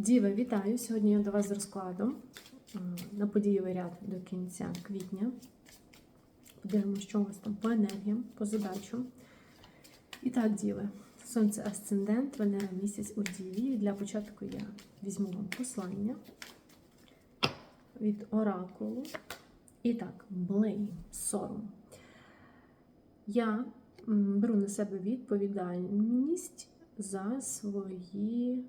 Діви, вітаю! Сьогодні я до вас з розкладом е, на подієвий ряд до кінця квітня. Подивимося, що у вас там по енергіям, по задачам. І так, діви, сонце асцендент, Венера місяць у Діві. Для початку я візьму вам послання від оракулу. І так, блейм, сором. Я беру на себе відповідальність за свої.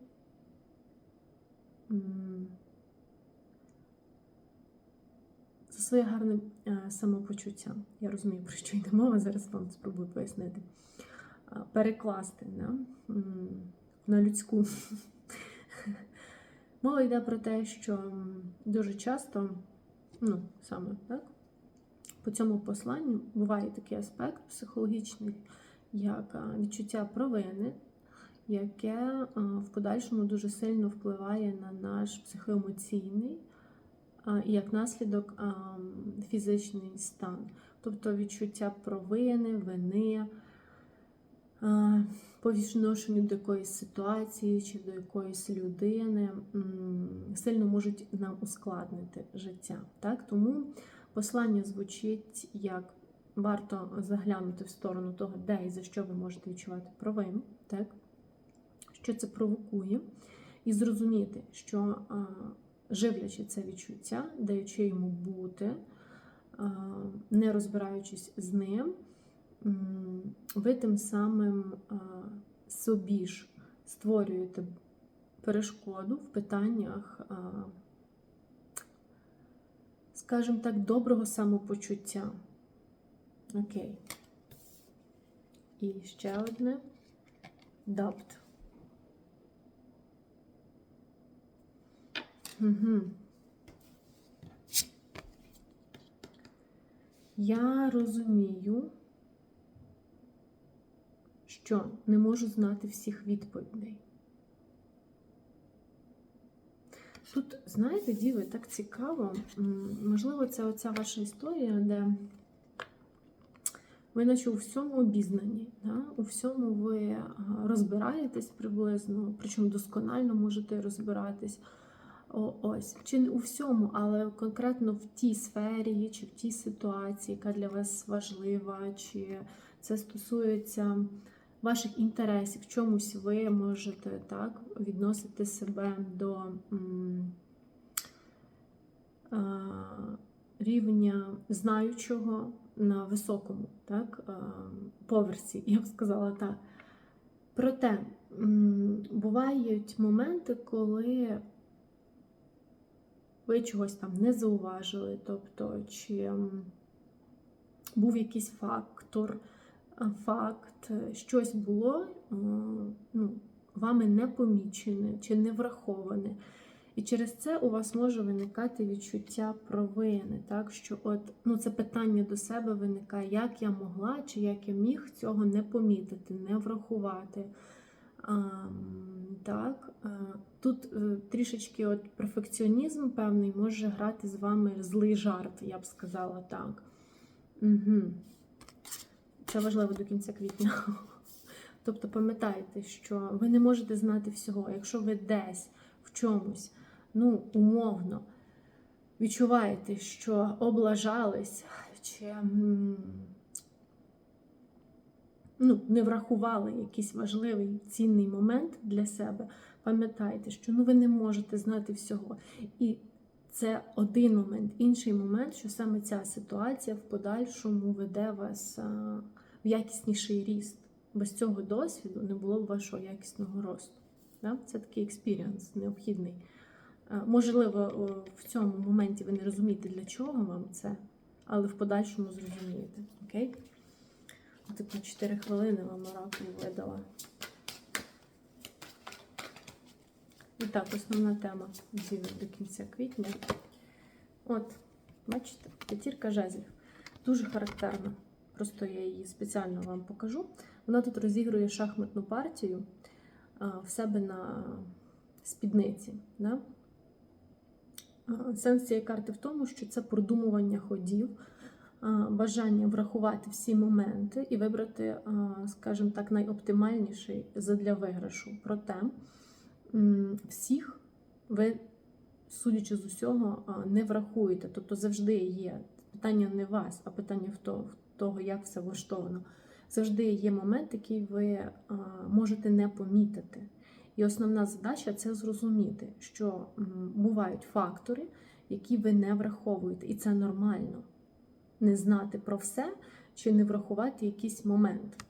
За своє гарне е, самопочуття. Я розумію, про що йде мова, зараз вам спробую пояснити. Перекласти да? на людську. Мова йде про те, що дуже часто, ну, саме так, по цьому посланню буває такий аспект психологічний, як відчуття провини, яке в подальшому дуже сильно впливає на наш психоемоційний і як наслідок фізичний стан. Тобто відчуття провини, вини по відношенню до якоїсь ситуації чи до якоїсь людини сильно можуть нам ускладнити життя. Так? Тому послання звучить як варто заглянути в сторону того, де і за що ви можете відчувати провину, так? Що це провокує, і зрозуміти, що живлячи це відчуття, даючи йому бути, не розбираючись з ним, ви тим самим собі ж створюєте перешкоду в питаннях, скажімо так, доброго самопочуття. Окей. І ще одне дапт. Я розумію, що не можу знати всіх відповідей. Тут, знаєте, діви, так цікаво. Можливо, це оця ваша історія, де ви наче у всьому обізнані, да? у всьому ви розбираєтесь приблизно, причому досконально можете розбиратись. Ось, чи не у всьому, але конкретно в тій сфері чи в тій ситуації, яка для вас важлива, чи це стосується ваших інтересів, в чомусь ви можете так відносити себе до рівня знаючого на високому так, поверсі, я б сказала так. Проте бувають моменти, коли ви чогось там не зауважили, тобто, чи був якийсь фактор, факт, е, щось було е, ну, вами не помічене чи не враховане. І через це у вас може виникати відчуття провини, так що от ну це питання до себе виникає, як я могла чи як я міг цього не помітити, не врахувати. Так, тут е, трішечки от перфекціонізм певний може грати з вами злий жарт, я б сказала так. Угу. Це важливо до кінця квітня. Тобто пам'ятайте, що ви не можете знати всього. Якщо ви десь в чомусь, ну, умовно, відчуваєте, що облажались, чи ну, не врахували якийсь важливий цінний момент для себе, пам'ятайте, що ну, ви не можете знати всього. І це один момент. Інший момент, що саме ця ситуація в подальшому веде вас в якісніший ріст. Без цього досвіду не було б вашого якісного росту. Це такий експіріанс необхідний. Можливо, в цьому моменті ви не розумієте, для чого вам це, але в подальшому зрозумієте. Окей? Такі 4 хвилини вам оракул видала. І так, основна тема діви до кінця квітня. От, бачите, п'ятірка жезлів. Дуже характерна. Просто я її спеціально вам покажу. Вона тут розігрує шахматну партію в себе на спідниці. Да? Сенс цієї карти в тому, що це продумування ходів, бажання врахувати всі моменти і вибрати, скажімо так, найоптимальніший задля виграшу. Проте всіх ви, судячи з усього, не врахуєте. Тобто завжди є питання не вас, а питання в то- в того, як все влаштовано. Завжди є момент, який ви можете не помітити. І основна задача це зрозуміти, що бувають фактори, які ви не враховуєте, і це нормально. Не знати про все чи не врахувати якийсь момент.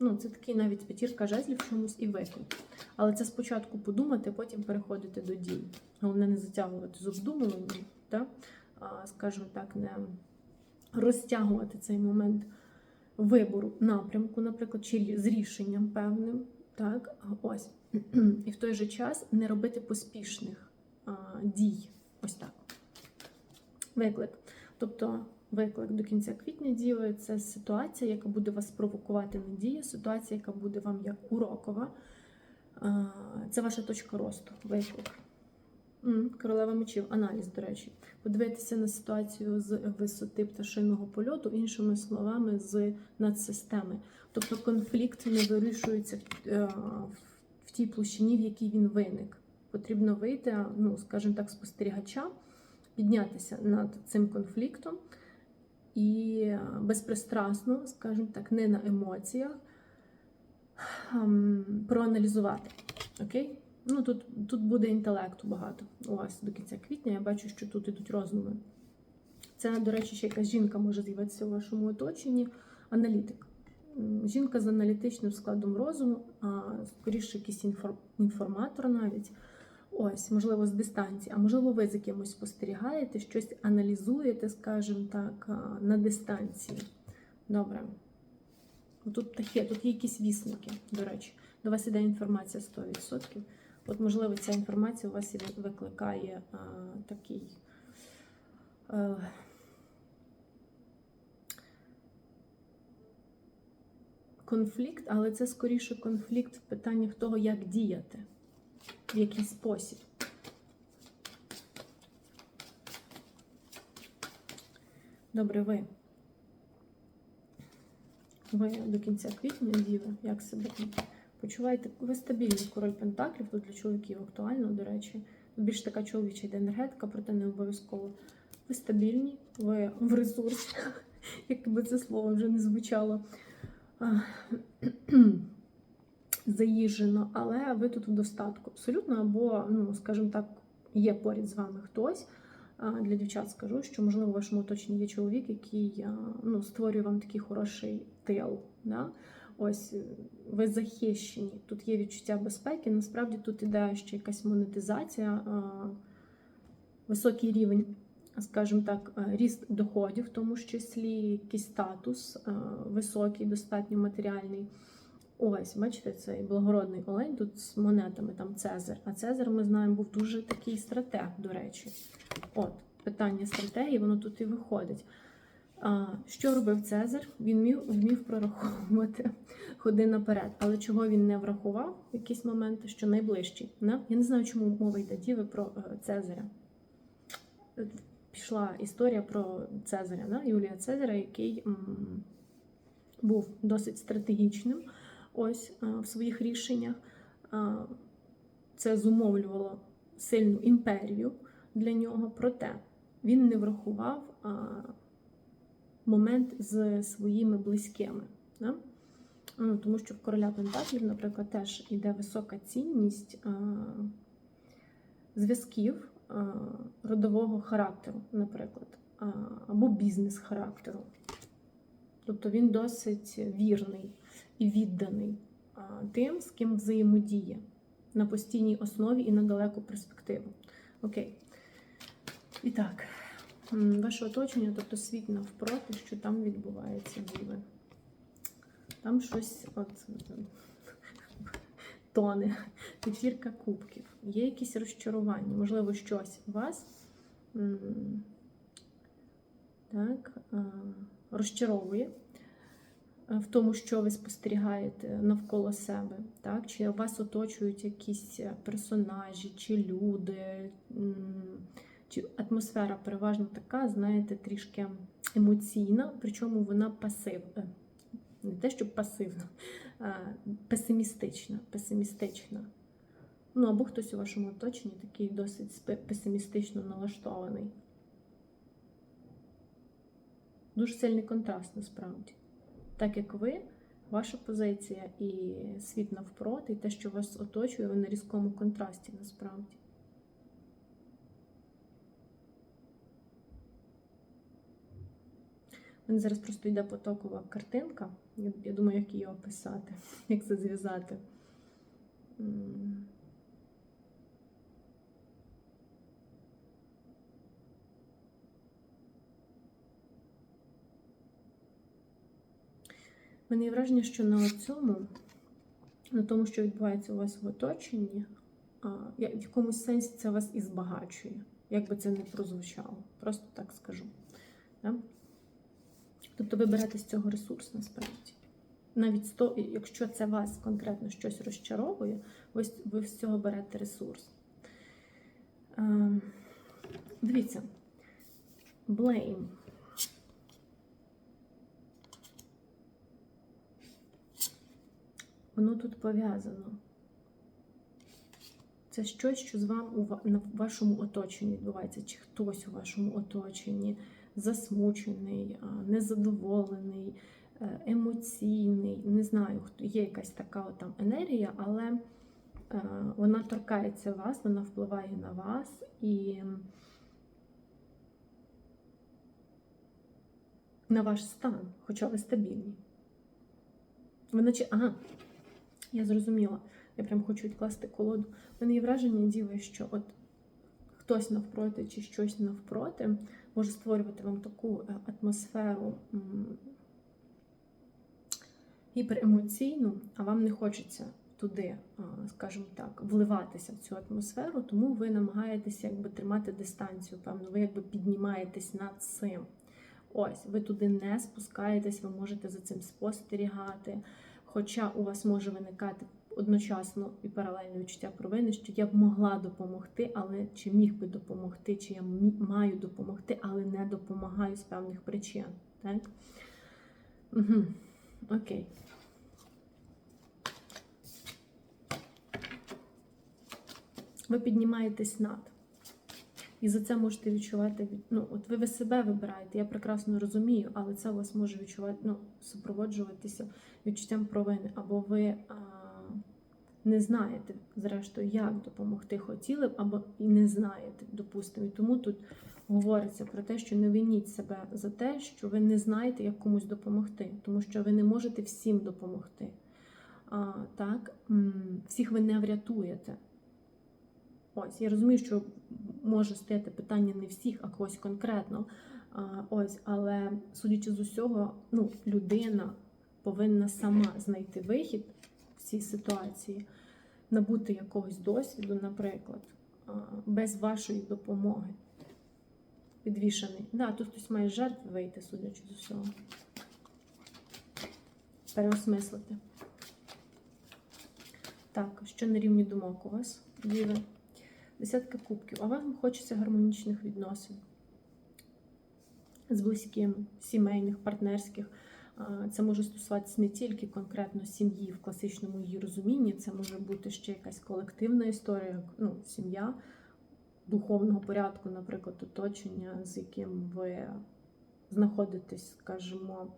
Ну, це такий навіть п'ятірка жезлів чомусь і виклик. Але це спочатку подумати, потім переходити до дій. Головне не затягувати з обдумуванням, так? скажімо так, не розтягувати цей момент вибору напрямку, наприклад, чи з рішенням певним. Так, ось. І в той же час не робити поспішних а, дій. Ось так. Виклик. Тобто, виклик до кінця квітня діє це ситуація, яка буде вас провокувати на дію, ситуація, яка буде вам як урокова. Це ваша точка росту, виклик. Королева мечів, аналіз, до речі. Подивитися на ситуацію з висоти пташиного польоту, іншими словами, з надсистеми. Тобто конфлікт не вирішується е, в тій площині, в якій він виник. Потрібно вийти, ну, скажімо так, спостерігача, піднятися над цим конфліктом і безпристрасно, скажімо так, не на емоціях, ем, проаналізувати. Окей? Ну, тут, тут буде інтелекту багато у вас до кінця квітня. Я бачу, що тут ідуть роздуми. Це, до речі, ще якась жінка може з'явитися у вашому оточенні. Аналітик. Жінка з аналітичним складом розуму, а скоріше якийсь інформатор навіть. Ось, можливо, з дистанції, а можливо, ви з якимось спостерігаєте, щось аналізуєте, скажімо так, на дистанції. Добре. Тут таке, тут є якісь вісники, до речі. До вас іде інформація 100%. От, можливо, ця інформація у вас і викликає а, такий. е, конфлікт, але це скоріше конфлікт в питаннях того, як діяти, в який спосіб. Добре, ви. Ви до кінця квітня, діви, як себе почуваєте? Ви стабільний король Пентаклів, тут для чоловіків актуально, до речі. Більш така чоловіча йде енергетика, проте не обов'язково. Ви стабільні, ви в ресурсі, як би це слово вже не звучало заїжджено, але ви тут в достатку абсолютно, або, ну, скажімо так, є поряд з вами хтось. Для дівчат скажу, що можливо в вашому оточенні є чоловік, який ну, створює вам такий хороший тил. Да? Ось е, ви захищені. Тут є відчуття безпеки. Насправді тут іде ще якась монетизація, високий рівень, скажімо так, е, ріст доходів, в тому числі якийсь статус е, високий, достатньо матеріальний. Ось, бачите, цей благородний олень тут з монетами, там Цезар. А Цезар, ми знаємо, був дуже такий стратег, до речі. От, питання стратегії, воно тут і виходить. А, Що робив Цезар? Він вмів, вмів прораховувати ходи наперед. Але чого він не врахував в якісь моменти, що найближчі. Не? Я не знаю, чому мова йде діви про е, Цезаря. Е, Пішла історія про Цезаря, да? Юлія Цезаря, який м, був досить стратегічним ось е, в своїх рішеннях. Е, Це зумовлювало сильну імперію для нього, проте він не врахував момент з своїми близькими. Ну, Тому що в короля Пентаклів, наприклад, теж йде висока цінність зв'язків родового характеру, наприклад, або бізнес-характеру. Тобто він досить вірний і відданий тим, з ким взаємодіє на постійній основі і на далеку перспективу. Окей. І так, ваше оточення, тобто світ навпроти, що там відбувається, діви. Там щось от тоне, п'ятірка кубків. Є якісь розчарування, можливо, щось вас так, розчаровує в тому, що ви спостерігаєте навколо себе, так? чи вас оточують якісь е, персонажі, чи люди, чи атмосфера переважно така, знаєте, трішки емоційна, причому вона пасивна. Не те, що пасивна, а песимістична. песимістична. Ну, або хтось у вашому оточенні такий досить песимістично налаштований. Дуже сильний контраст насправді. Так як ви, ваша позиція і світ навпроти, і те, що вас оточує, ви на різкому контрасті насправді. Мені зараз просто йде потокова картинка. Я думаю, як її описати, як це зв'язати. Мене є враження, що на цьому, на тому, що відбувається у вас в оточенні, в якомусь сенсі це вас і збагачує, як би це не прозвучало. Просто так скажу. Да? Тобто ви берете з цього ресурс насправді. Навіть з то, якщо це вас конкретно щось розчаровує, ви, ви з цього берете ресурс. Ем, дивіться, blame. Воно тут пов'язано. Це щось, що з вами у вашому оточенні відбувається, чи хтось у вашому оточенні засмучений, незадоволений, е, емоційний. Не знаю, є якась така там енергія, але е, вона торкається вас, вона впливає на вас і на ваш стан, хоча ви стабільні. Ви наче, ага, я зрозуміла. Я прям хочу відкласти колоду. У мене є враження, діви, що от хтось навпроти чи щось навпроти може створювати вам таку е, атмосферу гіперемоційну, а вам не хочеться туди, скажімо так, вливатися в цю атмосферу, тому ви намагаєтеся якби тримати дистанцію. Певно, ви якби піднімаєтесь над цим. Ось, ви туди не спускаєтесь, ви можете за цим спостерігати. Хоча у вас може виникати одночасно і паралельне відчуття провини, що я б могла допомогти, але чи міг би допомогти, чи я маю допомогти, але не допомагаю з певних причин. Так? Угу. Окей. Ви піднімаєтесь над. І за це можете відчувати, ну, от ви, ви себе вибираєте, я прекрасно розумію, але це у вас може відчувати, ну, супроводжуватися відчуттям провини, або ви а, не знаєте, зрештою, як допомогти хотіли б, або і не знаєте, допустимо. І тому тут говориться про те, що не виніть себе за те, що ви не знаєте, як комусь допомогти, тому що ви не можете всім допомогти. А, так, всіх ви не врятуєте. Ось, я розумію, що може стояти питання не всіх, а когось конкретно. Ось, але судячи з усього, ну, людина повинна сама знайти вихід в цій ситуації, набути якогось досвіду, наприклад, без вашої допомоги. Підвішений. Да, тут хтось має жертви вийти, судячи з усього. Переосмислити. Так, що на рівні думок у вас? Діви. Десятка кубків. А вам хочеться гармонічних відносин з близькими, сімейних, партнерських. Це може стосуватися не тільки конкретно сім'ї в класичному її розумінні, це може бути ще якась колективна історія, ну, сім'я духовного порядку, наприклад, оточення, з яким ви знаходитесь, скажімо,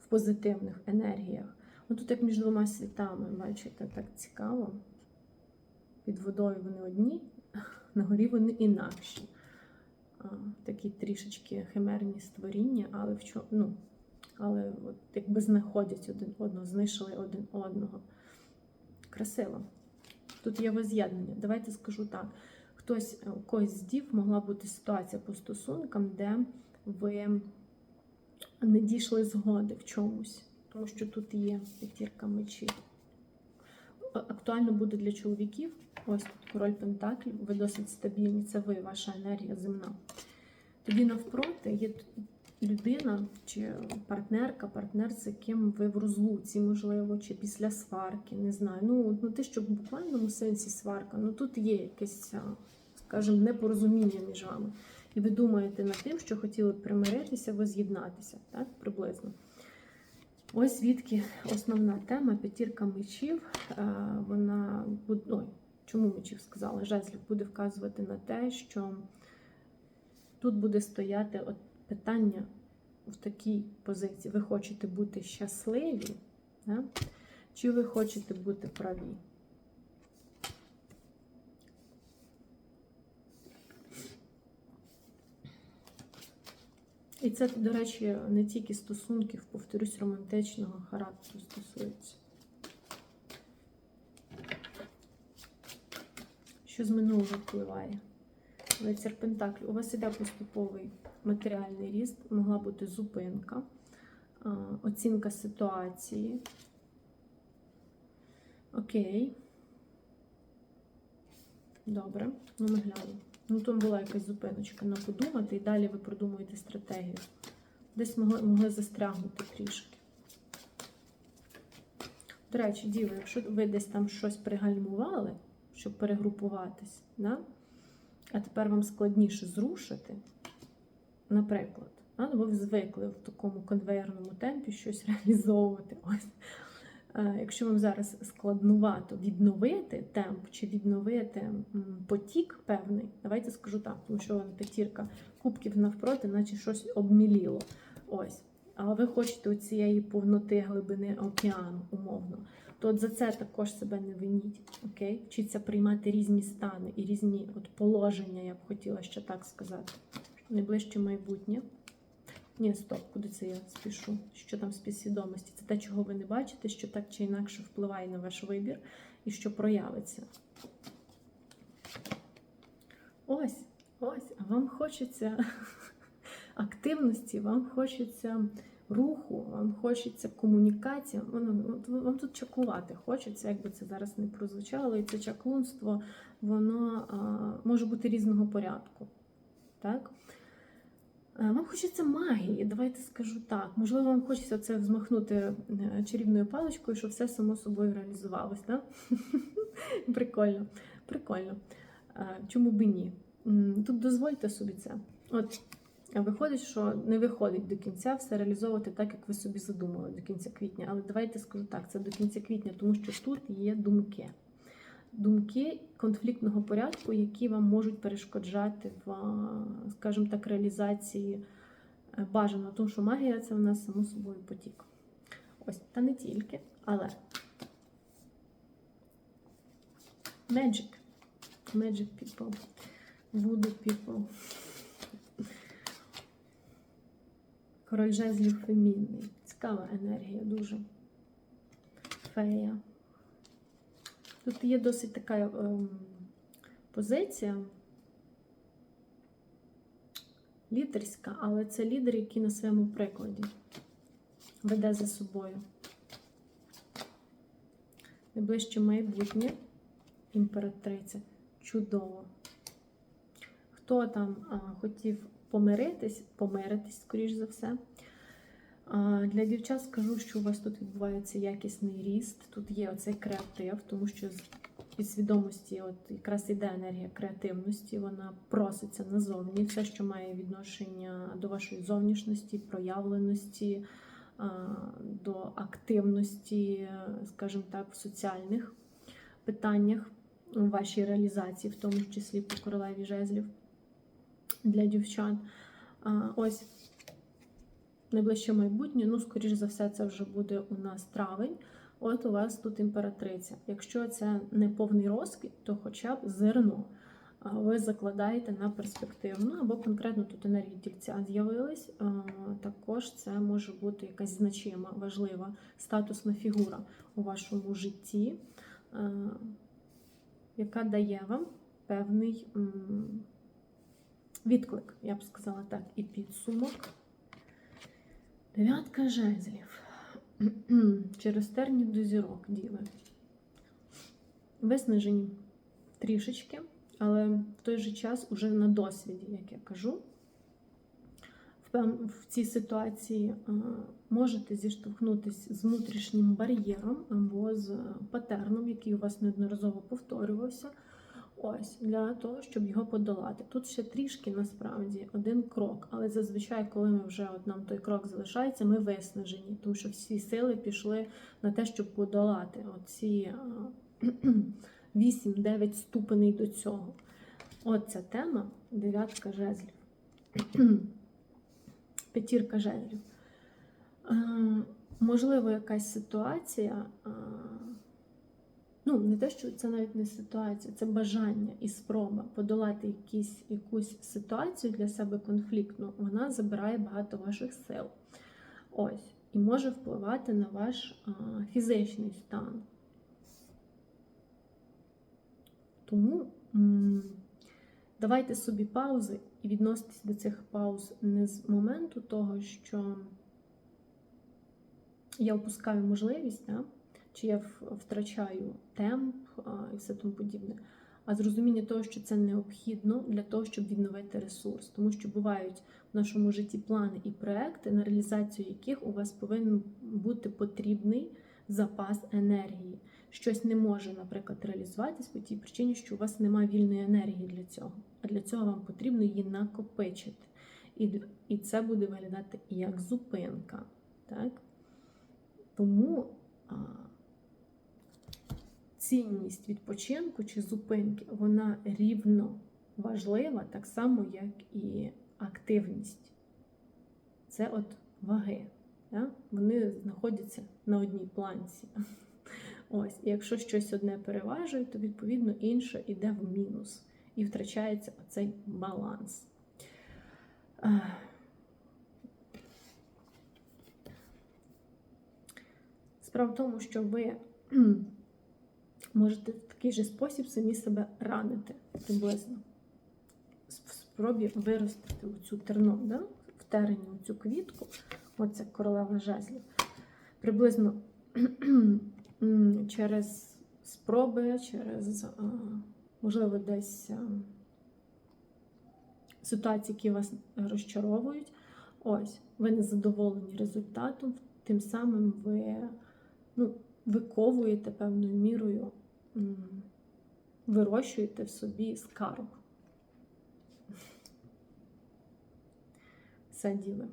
в позитивних енергіях. Ну, тут як між двома світами, бачите, так цікаво. Під водою вони одні, на горі вони інакші. Такі трішечки химерні створіння, але в чо, ну, але от якби знаходять один одного, знайшли один одного. Красиво. Тут є воз'єднання. Давайте скажу так: хтось у когось з дів могла бути ситуація по стосункам, де ви не дійшли згоди в чомусь, тому що тут є п'ятірка мечів. Актуально буде для чоловіків. Ось тут король Пентаклів, ви досить стабільні, це ви, ваша енергія земна. Тоді навпроти є людина чи партнерка, партнер, з яким ви в розлуці, можливо, чи після сварки, не знаю. Ну, ну те, що в буквальному сенсі сварка, ну тут є якесь, скажімо, непорозуміння між вами. І ви думаєте над тим, що хотіли б примиритися, воз'єднатися, так, приблизно. Ось звідки основна тема п'ятірка мечів. Вона ой, Чому мечів сказала? Жезлів буде вказувати на те, що тут буде стояти от питання в такій позиції. Ви хочете бути щасливі, да? чи ви хочете бути праві? І це, до речі, не тільки стосунків, повторюсь, романтичного характеру стосується. Що з минулого впливає? Лицар Пентаклі. У вас іде поступовий матеріальний ріст, могла бути зупинка, оцінка ситуації. Окей. Добре, ну ми глянемо. Ну, там була якась зупиночка на подумати, і далі ви продумуєте стратегію. Десь могли, могли застрягнути трішки. До речі, діви, якщо ви десь там щось пригальмували, щоб перегрупуватись, да? а тепер вам складніше зрушити, наприклад, а? ну, ви звикли в такому конвейерному темпі щось реалізовувати. Ось. Е, Якщо вам зараз складнувато відновити темп чи відновити потік певний, давайте скажу так, тому що вам п'ятірка кубків навпроти, наче щось обміліло. Ось. А ви хочете у цієї повноти глибини океану, умовно. То от за це також себе не виніть. Окей? Вчіться приймати різні стани і різні от положення, я б хотіла ще так сказати. Найближче майбутнє. Ні, стоп, куди це я спішу? Що там з підсвідомості? Це те, чого ви не бачите, що так чи інакше впливає на ваш вибір і що проявиться. Ось, ось, а вам хочеться активності, вам хочеться руху, вам хочеться комунікації. Воно, вам тут чаклувати хочеться, якби це зараз не прозвучало, і це чаклунство, воно а, може бути різного порядку. Так? Е, Вам хочеться магії, давайте скажу так. Можливо, вам хочеться це взмахнути е, чарівною паличкою, щоб все само собою реалізувалось. Да? Прикольно, прикольно. Е, Чому б і ні? Тут дозвольте собі це. От виходить, що не виходить до кінця все реалізовувати так, як ви собі задумали до кінця квітня. Але давайте скажу так: це до кінця квітня, тому що тут є думки. Думки конфліктного порядку, які вам можуть перешкоджати в, скажімо так, реалізації е, бажаного, тому що магія це в нас само собою потік. Ось, та не тільки, але Magic. Magic people. Voodoo people. Король жезлів фемінний. Цікава енергія дуже. Фея. Тут є досить така ем, позиція лідерська, але це лідер, який на своєму прикладі веде за собою. Найближче майбутнє імператриця. Чудово. Хто там а, хотів помиритись, помиритись, скоріш за все. Для дівчат скажу, що у вас тут відбувається якісний ріст. Тут є оцей креатив, тому що з підсвідомості от якраз іде енергія креативності, вона проситься назовні. Все, що має відношення до вашої зовнішності, проявленості, до активності, скажімо так, в соціальних питаннях, у вашій реалізації, в тому числі по королеві жезлів для дівчат. Ось найближче майбутнє, ну, скоріш за все, це вже буде у нас травень. От у вас тут імператриця. Якщо це не повний розквіт, то хоча б зерно ви закладаєте на перспективу. Ну або конкретно тут енергії тільця з'явились. Також це може бути якась значима, важлива статусна фігура у вашому житті, яка дає вам певний відклик, я б сказала так, і підсумок. Дев'ятка жезлів. Через терні до зірок діви. Виснажені трішечки, але в той же час уже на досвіді, як я кажу. В, цій ситуації можете зіштовхнутися з внутрішнім бар'єром або з патерном, який у вас неодноразово повторювався. Ось для того, щоб його подолати. Тут ще трішки насправді один крок, але зазвичай, коли ми вже от нам той крок залишається, ми виснажені, тому що всі сили пішли на те, щоб подолати оці, а, 8-9 ступеней до цього. От ця тема дев'ятка жезлів. П'ятірка жезлів. Е, можливо, якась ситуація. Ну, не те, що це навіть не ситуація, це бажання і спроба подолати якісь, якусь ситуацію для себе конфліктну, вона забирає багато ваших сил. Ось. І може впливати на ваш а, фізичний стан. Тому м, давайте собі паузи і відноситесь до цих пауз не з моменту того, що я опускаю можливість, да? чи я втрачаю темп і все тому подібне, а з розуміння того, що це необхідно для того, щоб відновити ресурс. Тому що бувають в нашому житті плани і проекти, на реалізацію яких у вас повинен бути потрібний запас енергії. Щось не може, наприклад, реалізуватись по тій причині, що у вас немає вільної енергії для цього. А для цього вам потрібно її накопичити. І, і це буде виглядати як зупинка. Так? Тому цінність відпочинку чи зупинки, вона рівно важлива, так само, як і активність. Це от ваги. Да? Вони знаходяться на одній планці. Ось, і якщо щось одне переважує, то відповідно інше йде в мінус. І втрачається оцей баланс. Справа в тому, що ви можете в такий же спосіб самі себе ранити приблизно. В спробі виростити цю терно, да? в терені цю квітку, оце королева жезлів. Приблизно через спроби, через, можливо, десь ситуації, які вас розчаровують. Ось, ви не задоволені результатом, тим самим ви ну, виковуєте певною мірою, вирощуєте в собі скарб. Все діли.